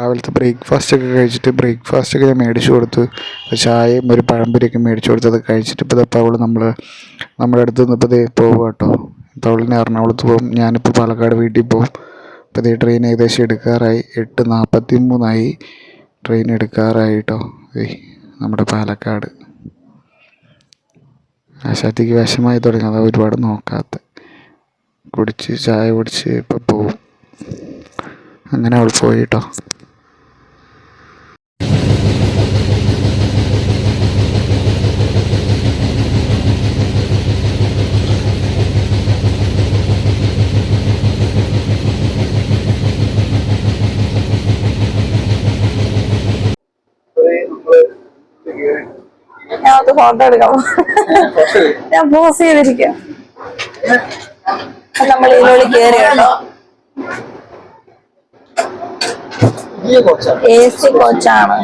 രാവിലത്തെ ബ്രേക്ക്ഫാസ്റ്റ് ഒക്കെ കഴിച്ചിട്ട് ബ്രേക്ക്ഫാസ്റ്റ് ഒക്കെ ഞാൻ മേടിച്ചു കൊടുത്തു. ചായയും ഒരു പഴംപൊരിയൊക്കെ മേടിച്ചു കൊടുത്തു. അത് കഴിച്ചിട്ട് ഇപ്പോൾ ഇപ്പോൾ അവൾ നമ്മൾ നമ്മുടെ അടുത്ത് നിന്ന് ഇപ്പോൾ ദേ പോവുക കേട്ടോ. അവളിനി എറണാകുളത്ത് പോകും ഞാനിപ്പോൾ പാലക്കാട് വീട്ടിൽ പോകും ഇപ്പോൾ ദേ ട്രെയിൻ ഏകദേശം എടുക്കാറായി. എട്ട് നാൽപ്പത്തി മൂന്നായി ട്രെയിൻ എടുക്കാറായി കേട്ടോ. നമ്മുടെ പാലക്കാട്. ആശാത്തിക്ക് വിഷമായി തുടങ്ങി. അതാ ഒരുപാട് നോക്കാത്ത. കുടിച്ച് ചായ കുടിച്ച് ഇപ്പോൾ പോവും. അങ്ങനെ അവൾ പോയി കേട്ടോ. അത് ഫോട്ടോ എടുക്കാം. ഞാൻ പോസ് ചെയ്തിരിക്കാം. നമ്മൾ ഇതിനുള്ളിൽ കേട്ടോ. എ സി കോച്ചാണ്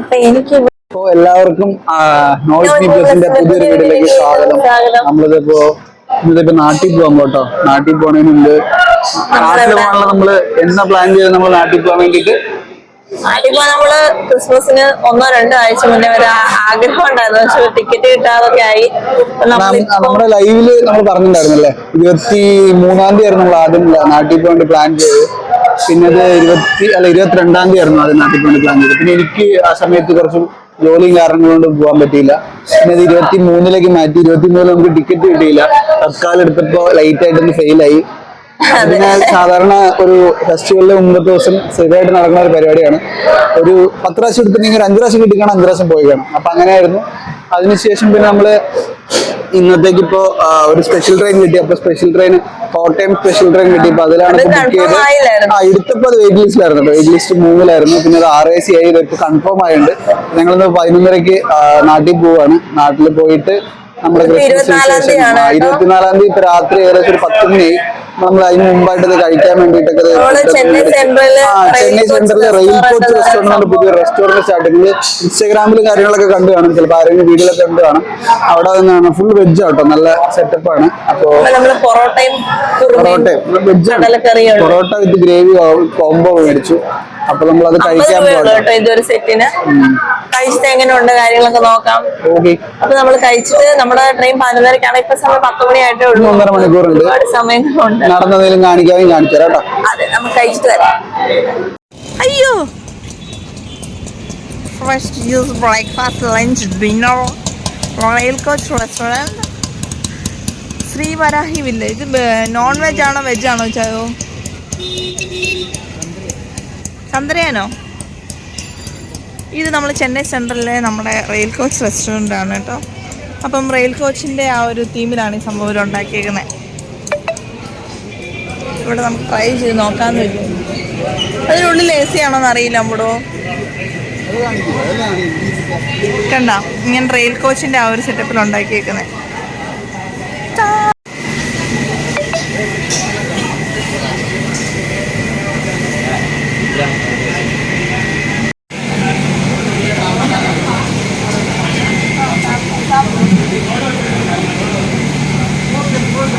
അപ്പൊ എനിക്ക് അപ്പോ എല്ലാവർക്കും പുതിയൊരു വീടിലേക്ക് സ്വാഗതം. സ്വാഗതം. നമ്മളിതിപ്പോ ഇന്നിപ്പോ നാട്ടിൽ പോകാൻ കേട്ടോ. നാട്ടിൽ പോണതിന് മുമ്പ് നാട്ടിൽ പോകാനുള്ള നമ്മൾ എന്താ പ്ലാൻ ചെയ്ത് നമ്മൾ നാട്ടിൽ പോകാൻ വേണ്ടിട്ട് ആദ്യപ്പോ നമ്മൾ ക്രിസ്മസിന് ഒന്നോ രണ്ടോ ആഴ്ച മുന്നേ ഒരു ആഗ്രഹം ഉണ്ടായിരുന്നു. പക്ഷെ ടിക്കറ്റ് കിട്ടാതൊക്കെ ആയി. നമ്മുടെ ലൈവിൽ നമ്മൾ പറഞ്ഞിട്ടുണ്ടായിരുന്നല്ലേ? ഇരുപത്തി മൂന്നാം തീയതി ആയിരുന്നു നമ്മൾ ആദ്യം നാട്ടിൽ പ്ലാൻ ചെയ്ത് പിന്നെ അത് ഇരുപത്തി അല്ല ഇരുപത്തിരണ്ടാം തീയതി ആയിരുന്നു ആദ്യം നാട്ടിൽ പോയി പ്ലാൻ ചെയ്തത്. പിന്നെ എനിക്ക് ആ സമയത്ത് കുറച്ചും ജോലിയും കാരണങ്ങൾ കൊണ്ട് പോകാൻ പറ്റിയില്ല. പിന്നെ അത് ഇരുപത്തി മൂന്നിലേക്ക് മാറ്റി. ഇരുപത്തി മൂന്നിൽ നമുക്ക് ടിക്കറ്റ് കിട്ടിയില്ല. തത്കാലം എടുത്തപ്പോ ലൈറ്റ് ആയിട്ടൊന്ന് ഫെയിലായി പിന്നെ സാധാരണ ഒരു ഫെസ്റ്റിവലിലെ ഒമ്പത് ദിവസം സ്ഥിരമായിട്ട് നടക്കുന്ന ഒരു പരിപാടിയാണ്. ഒരു പത്ത് പ്രാവശ്യം എടുത്തിട്ടുണ്ടെങ്കിൽ ഒരു അഞ്ച് പ്രാവശ്യം കിട്ടിക്കണം അഞ്ച് പ്രാവശ്യം പോയി കാണും. അപ്പൊ അങ്ങനെയായിരുന്നു. അതിനുശേഷം പിന്നെ നമ്മൾ ഇന്നത്തേക്ക് ഇപ്പോ ഒരു സ്പെഷ്യൽ ട്രെയിൻ കിട്ടി. അപ്പൊ special train Kottayam special train കിട്ടി. അപ്പൊ അതിലാണ് ബുക്ക് ചെയ്ത് ആയില്ലായിരുന്നു. ആ എടുത്തപ്പോ അത് വെയിറ്റ് ലിസ്റ്റിലായിരുന്നു വെയിറ്റ് ലിസ്റ്റ് മൂന്നിലായിരുന്നു. പിന്നെ അത് ആർ എ സി ആയി. ഇപ്പൊ കൺഫേം ആയിട്ടുണ്ട്. ഞങ്ങളിന്ന് പതിനൊന്നരക്ക് നാട്ടിൽ പോവാണ്. നാട്ടിൽ പോയിട്ട് നമ്മുടെ ക്രിസ്മസിന് ശേഷം ഇരുപത്തിനാലാം തീയതി ഇപ്പൊ രാത്രി ഏകദേശം ഒരു പത്ത് മണിയായി നമ്മൾ അതിന് മുമ്പായിട്ട് ഇത് കഴിക്കാൻ വേണ്ടിയിട്ടൊക്കെ നമ്മൾ ചെന്നൈ റെയിൽ കോച്ച് റെസ്റ്റോറന്റ് പുതിയ റെസ്റ്റോറന്റ് സ്റ്റാർട്ട് നിങ്ങൾ ഇൻസ്റ്റാഗ്രാമിൽ കാര്യങ്ങളൊക്കെ കണ്ടു കാണും. ചിലപ്പോൾ ആരെങ്കിലും വീഡിയോയിലൊക്കെ കണ്ടു കാണും. അവിടെ നിന്നാണ് ഫുൾ വെജ് ആട്ടോ നല്ല സെറ്റപ്പ് ആണ്. അപ്പോ പൊറോട്ടയും parotta കുറുമയും veg parotta with gravy combo മേടിച്ചു. അപ്പൊ നമ്മൾ അത് കഴിക്കാൻ കേട്ടോ ഇതൊരു സെറ്റിന്. കഴിച്ചിട്ട് എങ്ങനെയുണ്ട് കാര്യങ്ങളൊക്കെ നോക്കാം. ഓക്കെ. അപ്പൊ നമ്മൾ കഴിച്ചിട്ട് നമ്മുടെ ട്രെയിൻ പതിനൊന്നരക്കാണ്. ഇപ്പൊ സമയം പത്ത് മണിയായിട്ടേ ഉള്ളൂ. ഒന്നര മണിക്കൂറുണ്ട്. ഒരുപാട് സമയങ്ങളുണ്ട് നടന്നതിലും കാണിക്കാനും കാണിച്ചു തരാം കേട്ടോ. അതെ നമുക്ക് കഴിച്ചിട്ട് വരാം. അയ്യോ! Fresh juice breakfast lunch dinner royal coach restaurant Shri Varahi village ഇത് നോൺ വെജ് ആണോ വെജ് ആണോ ചായോ ചന്ദ്രയാനോ? ഇത് നമ്മൾ ചെന്നൈ സെൻട്രലിലെ നമ്മുടെ റെയിൽ കോച്ച് റെസ്റ്റോറന്റ് ആണ് കേട്ടോ. അപ്പം റെയിൽ കോച്ചിന്റെ ആ ഒരു തീമിലാണ് ഈ സംഭവം ഇവിടെ ഉണ്ടാക്കിയേക്കുന്നത്. ഇവിടെ നമുക്ക് ട്രൈ ചെയ്ത് നോക്കാമെന്ന് വെച്ചു അതിനുള്ളിൽ എ സി ആണോന്ന് അറിയില്ല അമ്മടോ. കണ്ട? ഇങ്ങനെ റെയിൽ കോച്ചിന്റെ ആ ഒരു സെറ്റപ്പിൽ ഉണ്ടാക്കിയേക്കുന്നത് രണ്ട് സെറ്റ് ഇതിനകത്ത് എ സി ആണോ സെറ്റ് പൊറോട്ട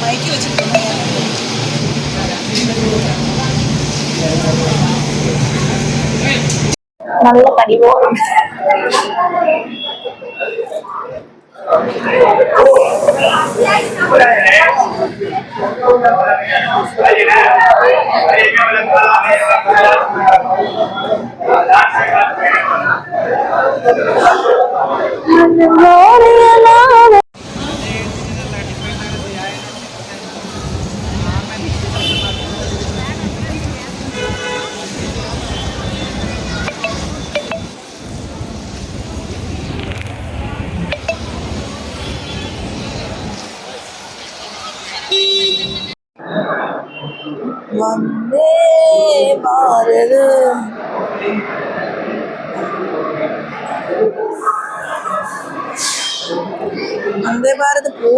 മയക്കി വെച്ചിട്ടുണ്ട് നല്ല പരിപോണം I'm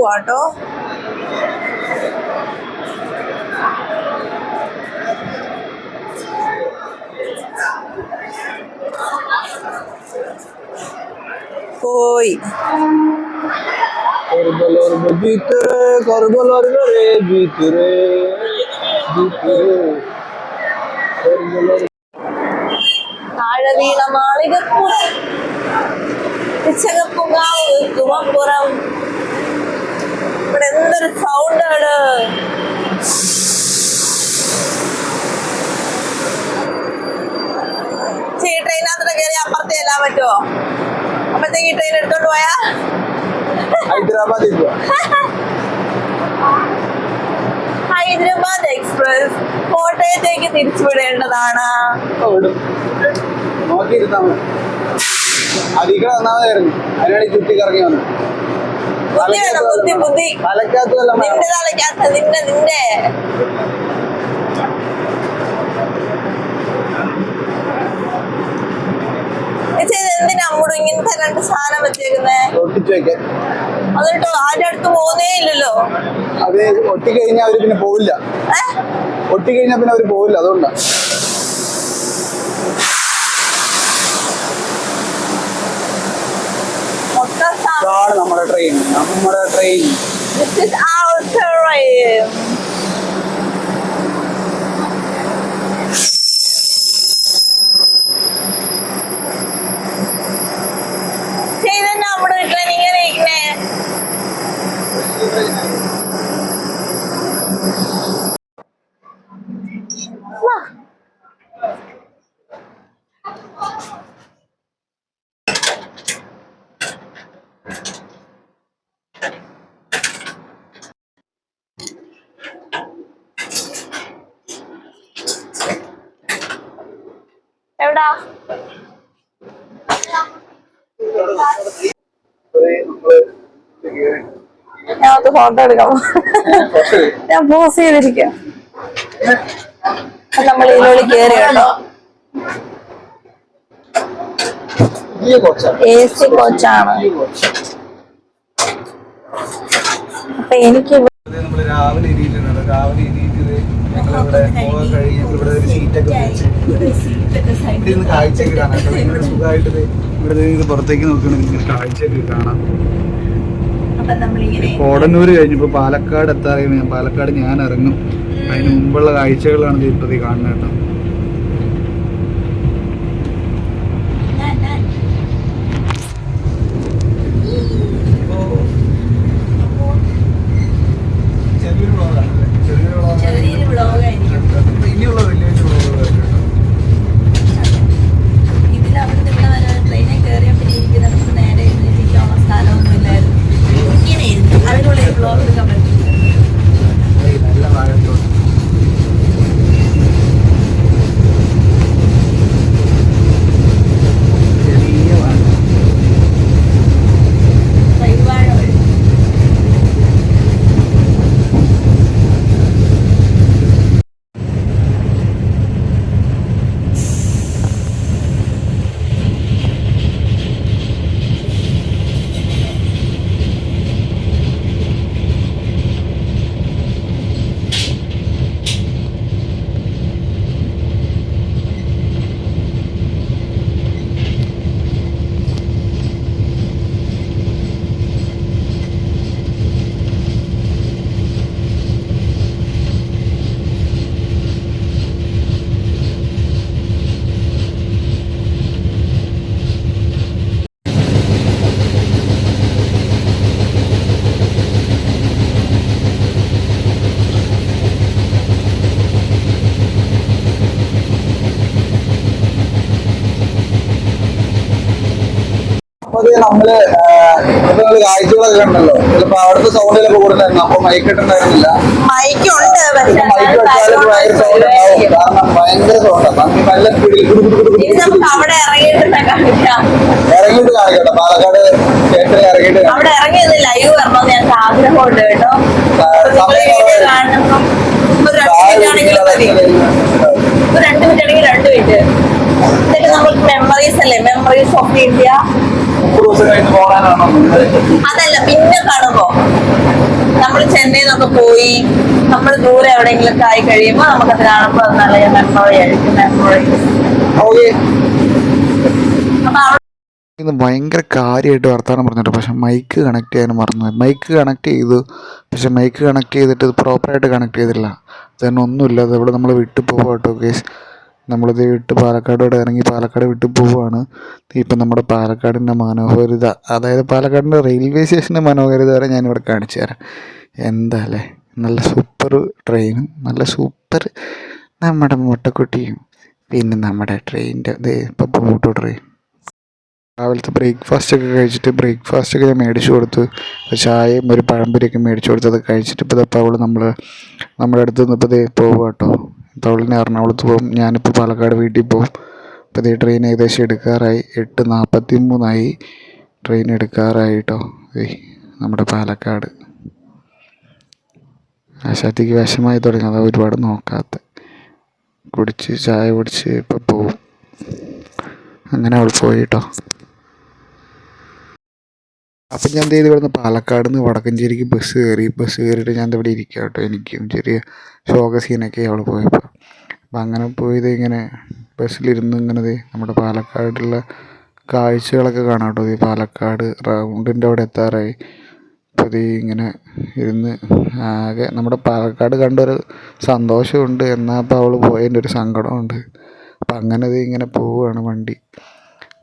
অটো কই করবলর ভিতরে করবলর রে ভিতরে ভিতরে। করবলর ஆழவீனம் ஆளுகப்புறம் பிச்சகப்புங்காவு துவம்புறம் എന്തൊരു സൗണ്ടാണ് ഈ ട്രെയിനകത്തോടെ കയറി അപ്പുറത്തെ എല്ലാ പറ്റുമോ അപ്പത്തേക്ക് ട്രെയിൻ എടുത്തോണ്ട് പോയാ? ഹൈദരാബാദ് ഹൈദരാബാദ് എക്സ്പ്രസ് കോട്ടയത്തേക്ക് തിരിച്ചുവിടേണ്ടതാണ്. നോക്കിയിരുന്നാ മതി. അധികം വന്നാമതായിരുന്നു അതിനാണ് ചുറ്റി കറങ്ങി വന്നത് ബുദ്ധി വേണം ബുദ്ധി ബുദ്ധി നിന്റെ തലയ്ക്കകത്ത് നിന്റെ. നിന്റെ എന്തിനാ അമ്മൂട് ഇങ്ങനത്തെ രണ്ട് സാധനം വെച്ചേക്കുന്നേ? എന്നിട്ട് ആരുടെ അടുത്ത് പോകുന്നേ ഇല്ലല്ലോ. അത് ഒട്ടിക്കഴിഞ്ഞാൽ അവർ പിന്നെ പോവില്ല. ഒട്ടിക്കഴിഞ്ഞാ ഒട്ടിക്കഴിഞ്ഞാൽ പിന്നെ അവർ പോവില്ല അതുകൊണ്ടാ. നമ്മുടെ ട്രെയിൻ നമ്മുടെ train This is our train. Photo എടുക്കാം. ഞാൻ പോസ് ചെയ്തിരിക്കാം. നമ്മൾ ഇതിനുള്ളിൽ കയറി എ സി കോച്ചാണ് അപ്പൊ എനിക്ക് രാവിലെ രാവിലെ ഇവിടെ ഒരു ഇവിടെ ഇവിടെ പുറത്തേക്ക് നോക്കുകയാണെങ്കിൽ കാഴ്ചയൊക്കെ കാണാം. കോടന്നൂര് കഴിഞ്ഞപ്പോ പാലക്കാട് എത്താറായി. പാലക്കാട് ഞാൻ ഇറങ്ങും. അതിന് മുമ്പുള്ള കാഴ്ചകളാണ് ഇപ്പൊ കാണുന്നത് കേട്ടോ. നമ്മൾ ഇപ്പൊ നമ്മൾ കാഴ്ചകളൊക്കെ കണ്ടല്ലോ. ചിലപ്പോ അവിടുത്തെ സൗണ്ടിലൊക്കെ കൂടുതലായിരുന്നു. അപ്പൊ മൈക്ക് ഇട്ടുണ്ടായിരുന്നില്ല മൈക്കുണ്ട് പക്ഷെ മൈക്ക് ഭയങ്കര സൗണ്ട് ഉണ്ടാവും. കാരണം ഭയങ്കര നല്ല നമുക്ക് അവിടെ ഇറങ്ങിയിട്ട് കാണിക്കാം. ഇറങ്ങിയിട്ട് കാണിക്കട്ടെ. പാലക്കാട് തിയേറ്ററിൽ ഇറങ്ങിയിട്ട്. അവിടെ ഇറങ്ങിയത് ലൈവ് വരണമെന്ന് ഞങ്ങൾക്ക് ആഗ്രഹമുണ്ട് കേട്ടോ. ഒരു രണ്ട് മിനിറ്റ് ആണെങ്കിലും മതി. ഒരു രണ്ട് മിനിറ്റ് ആണെങ്കിൽ രണ്ട് മിനിറ്റ് എന്നിട്ട് നമ്മൾ മെമ്മറീസ് അല്ലേ? മെമ്മറീസ് ഓഫ് ഇന്ത്യ അതല്ല പിന്നെ കാണുമ്പോ നമ്മൾ ചെന്നൈ നിന്നൊക്കെ പോയി നമ്മൾ ദൂരെ എവിടെയെങ്കിലും ആയി കഴിയുമ്പോൾ നമുക്കത് കാണുമ്പോ അത് നല്ല മെമ്മറി ആയിരിക്കും മെമ്മറി അപ്പൊ ഇന്ന് ഭയങ്കര കാര്യമായിട്ട് വർത്തമാനം പറഞ്ഞിട്ട് പക്ഷെ മൈക്ക് കണക്ട് ചെയ്യാൻ മറന്നു മൈക്ക് കണക്ട് ചെയ്തു പക്ഷെ മൈക്ക് കണക്ട് ചെയ്തിട്ട് ഇത് പ്രോപ്പറായിട്ട് കണക്ട് ചെയ്തില്ല. തന്നെ ഒന്നുമില്ല അത് ഇവിടെ നമ്മൾ വിട്ടു കേട്ടോ കേസ് നമ്മളിത് വിട്ട് പാലക്കാട് ഇവിടെ ഇറങ്ങി പാലക്കാട് വിട്ട് പോവുകയാണ് ഇപ്പം നമ്മുടെ പാലക്കാടിന്റെ മനോഹാരിത അതായത് പാലക്കാടിന്റെ റെയിൽവേ സ്റ്റേഷന്റെ മനോഹാരിത വരെ ഞാനിവിടെ കാണിച്ചു തരാം. എന്താ അല്ലേ നല്ല സൂപ്പർ ട്രെയിനും നല്ല സൂപ്പർ നമ്മുടെ മുട്ടക്കുട്ടിയും പിന്നെ നമ്മുടെ ട്രെയിനിന്റെ ഇത് ഇപ്പം പോട്ടോ ട്രെയിൻ. രാവിലത്തെ ബ്രേക്ക്ഫാസ്റ്റ് ഒക്കെ കഴിച്ചിട്ട് ബ്രേക്ക്ഫാസ്റ്റ് ഒക്കെ ഞാൻ മേടിച്ചു കൊടുത്തു. ചായയും ഒരു പഴംപൊരിയൊക്കെ മേടിച്ചു കൊടുത്തത് കഴിച്ചിട്ട് ഇപ്പോൾ ഇപ്പോൾ അവൾ നമ്മൾ നമ്മുടെ അടുത്ത് നിന്ന് ഇപ്പോൾ ഇതേ പോവുക കേട്ടോ അവളിനെ എറണാകുളത്ത് പോകും ഞാനിപ്പോൾ പാലക്കാട് വീട്ടിൽ പോകും അപ്പോൾ ഇതേ ട്രെയിൻ ഏകദേശം എടുക്കാറായി. എട്ട് നാൽപ്പത്തി മൂന്നായി ട്രെയിൻ എടുക്കാറായി കേട്ടോ നമ്മുടെ പാലക്കാട്. ആശാത്തിക്ക് വിഷമായി തുടങ്ങി. അതാ ഒരുപാട് നോക്കാത്ത. കുടിച്ച് ചായ കുടിച്ച് ഇപ്പോൾ പോവും. അങ്ങനെ അവൾ പോയി കേട്ടോ അപ്പം ഞാൻ ചെയ്തു ഇവിടുന്ന് പാലക്കാട് നിന്ന് വടക്കഞ്ചേരിക്ക് ബസ് കയറി ബസ് കയറിയിട്ട് ഞാൻ ദേ ഇവിടെ ഇരിക്കുക കേട്ടോ എനിക്കും ചെറിയ ശോക സീനൊക്കെ അവിടെ പോയപ്പോൾ അപ്പം അങ്ങനെ പോയത് ഇങ്ങനെ ബസ്സിലിരുന്ന് ഇങ്ങനെ ദേ നമ്മുടെ പാലക്കാടുള്ള കാഴ്ചകളൊക്കെ കാണാം കേട്ടോ ഈ പാലക്കാട് റൗണ്ടിന്റെ അവിടെ എത്താറായി. അപ്പോൾ ഇത് ഇങ്ങനെ ഇരുന്ന് ആകെ നമ്മുടെ പാലക്കാട് കണ്ടൊരു സന്തോഷമുണ്ട്. എന്നാൽ അപ്പോൾ അവൾ പോയതിന്റെ ഒരു സങ്കടമുണ്ട്. അപ്പം അങ്ങനെ ഇത് ഇങ്ങനെ പോവുകയാണ് വണ്ടി.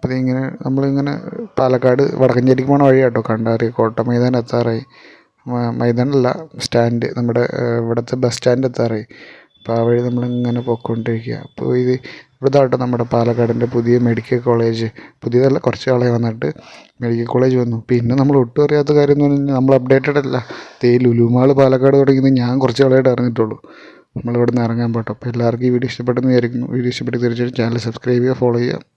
അപ്പോൾ ഇങ്ങനെ നമ്മളിങ്ങനെ പാലക്കാട് വടക്കഞ്ചേരിക്ക് പോകണ വഴി കേട്ടോ കണ്ടാറി കോട്ട മൈതാനം എത്താറായി മൈതാനല്ല സ്റ്റാൻഡ് നമ്മുടെ ഇവിടുത്തെ ബസ് സ്റ്റാൻഡ് എത്താറായി. അപ്പോൾ ആ വഴി നമ്മളിങ്ങനെ പോയിക്കൊണ്ടിരിക്കുക അപ്പോൾ ഇത് ഇവിടുത്തെ നമ്മുടെ പാലക്കാടിന്റെ പുതിയ മെഡിക്കൽ കോളേജ്. പുതിയതല്ല കുറച്ച് ആളെ വന്നിട്ട് മെഡിക്കൽ കോളേജ് വന്നു. പിന്നെ നമ്മൾ ഒട്ടും അറിയാത്ത കാര്യം എന്ന് പറഞ്ഞാൽ നമ്മൾ അപ്ഡേറ്റഡ് അല്ല. തേ ലുലുമാൾ പാലക്കാട് തുടങ്ങിയത് ഞാൻ കുറച്ച് ആളായിട്ട് അറിഞ്ഞിട്ടുള്ളൂ. നമ്മളിവിടെ നിന്ന് ഇറങ്ങാൻ പോട്ടോ. അപ്പോൾ എല്ലാവർക്കും ഈ വീഡിയോ ഇഷ്ടപ്പെട്ടെന്ന് വിചാരിക്കുന്നു. വീഡിയോ ഇഷ്ടപ്പെട്ട് തീർച്ചയായിട്ടും ചാനൽ സബ്സ്ക്രൈബ് ചെയ്യുക ഫോളോ ചെയ്യുക.